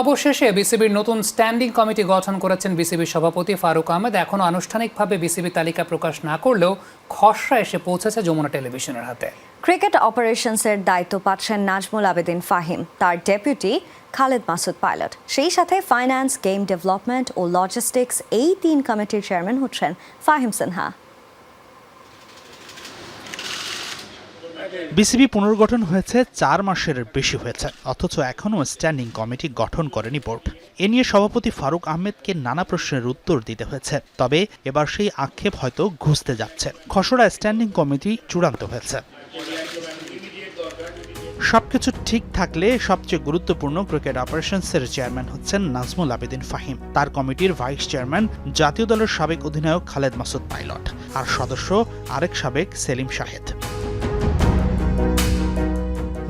অবশেষে বিসিবির নতুন স্ট্যান্ডিং কমিটি গঠন করেছেন বিসিবির সভাপতি ফারুক আহমেদ। এখনও আনুষ্ঠানিকভাবে বিসিবি তালিকা প্রকাশ না করলেও খসড়া এসে পৌঁছেছে যমুনা টেলিভিশনের হাতে। ক্রিকেট অপারেশনসের দায়িত্ব পাচ্ছেন নাজমুল আবেদিন ফাহিম, তার ডেপুটি খালেদ মাসুদ পাইলট। সেই সাথে ফাইন্যান্স, গেম ডেভেলপমেন্ট ও লজিস্টিক্স এই তিন কমিটির চেয়ারম্যান হচ্ছেন ফাহিম সিনহা। বিসিবি পুনর্গঠন হয়েছে, চার মাসের বেশি হয়েছে, অথচ এখনও স্ট্যান্ডিং কমিটি গঠন করেনি বোর্ড। এ নিয়ে সভাপতি ফারুক আহমেদকে নানা প্রশ্নের উত্তর দিতে হয়েছে, তবে এবার সেই আক্ষেপ হয়তো ঘুষতে যাচ্ছে। খসড়া স্ট্যান্ডিং কমিটি চূড়ান্ত হয়েছে। সবকিছু ঠিক থাকলে সবচেয়ে গুরুত্বপূর্ণ ক্রিকেট অপারেশনসের চেয়ারম্যান হচ্ছেন নাজমুল আবেদিন ফাহিম। তার কমিটির ভাইস চেয়ারম্যান, জাতীয় দলের সাবেক অধিনায়ক খালেদ মাসুদ পাইলট। আর সদস্য আরেক সাবেক সেলিম শাহেদ।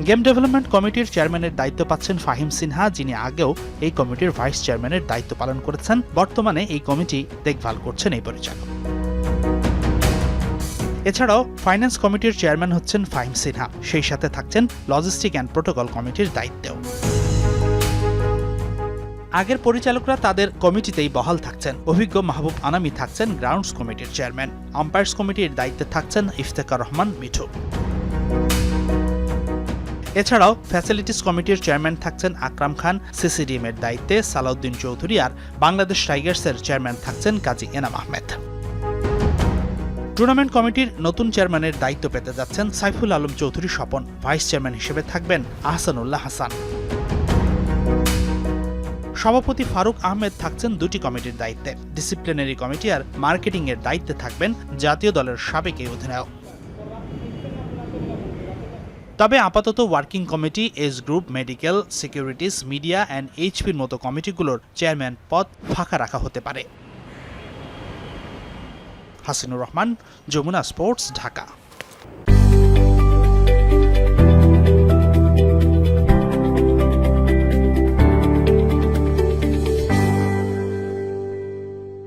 গেম ডেভেলপমেন্ট কমিটির চেয়ারম্যানের দায়িত্ব পাচ্ছেন ফাহিম সিনহা, যিনি আগেও এই কমিটির ভাইস চেয়ারম্যানের দায়িত্ব পালন করেছেন। বর্তমানে এই কমিটি দেখভাল করছেন এই পরিচালক। এছাড়াও ফাইন্যান্স কমিটির চেয়ারম্যান হচ্ছেন ফাহিম সিনহা। সেই সাথে থাকছেন লজিস্টিক অ্যান্ড প্রোটোকল কমিটির দায়িত্বেও। আগের পরিচালকরা তাদের কমিটিতেই বহাল থাকছেন। অভিজ্ঞ মাহবুব আনামি থাকছেন গ্রাউন্ডস কমিটির চেয়ারম্যান। আম্পায়ার্স কমিটির দায়িত্বে থাকছেন ইফতেকার রহমান মিঠু। এছাড়াও ফ্যাসিলিটিস কমিটির চেয়ারম্যান থাকছেন আকরাম খান সিসিডিএম এর দায়িত্বে সালাউদ্দিন চৌধুরী আর বাংলাদেশ টাইগার্সের চেয়ারম্যান থাকছেন কাজী এনাম আহমেদ। টুর্নামেন্ট কমিটির নতুন চেয়ারম্যানের দায়িত্ব পেতে যাচ্ছেন সাইফুল আলম চৌধুরী স্বপন ভাইস চেয়ারম্যান হিসেবে থাকবেন আহসানুল্লাহ হাসান। সভাপতি ফারুক আহমেদ থাকছেন দুটি কমিটির দায়িত্বে। ডিসিপ্লিনারি কমিটি আর মার্কেটিং এর দায়িত্বে থাকবেন জাতীয় দলের সাবেক এই অধিনায়ক। তবে আপাতত working committee, S group, medical, securities, media and এইচপির মতো কমিটিগুলোর চেয়ারম্যান পদ ফাঁকা রাখা হতে পারে। হাসিনুর রহমান, যমুনা স্পোর্টস, ঢাকা।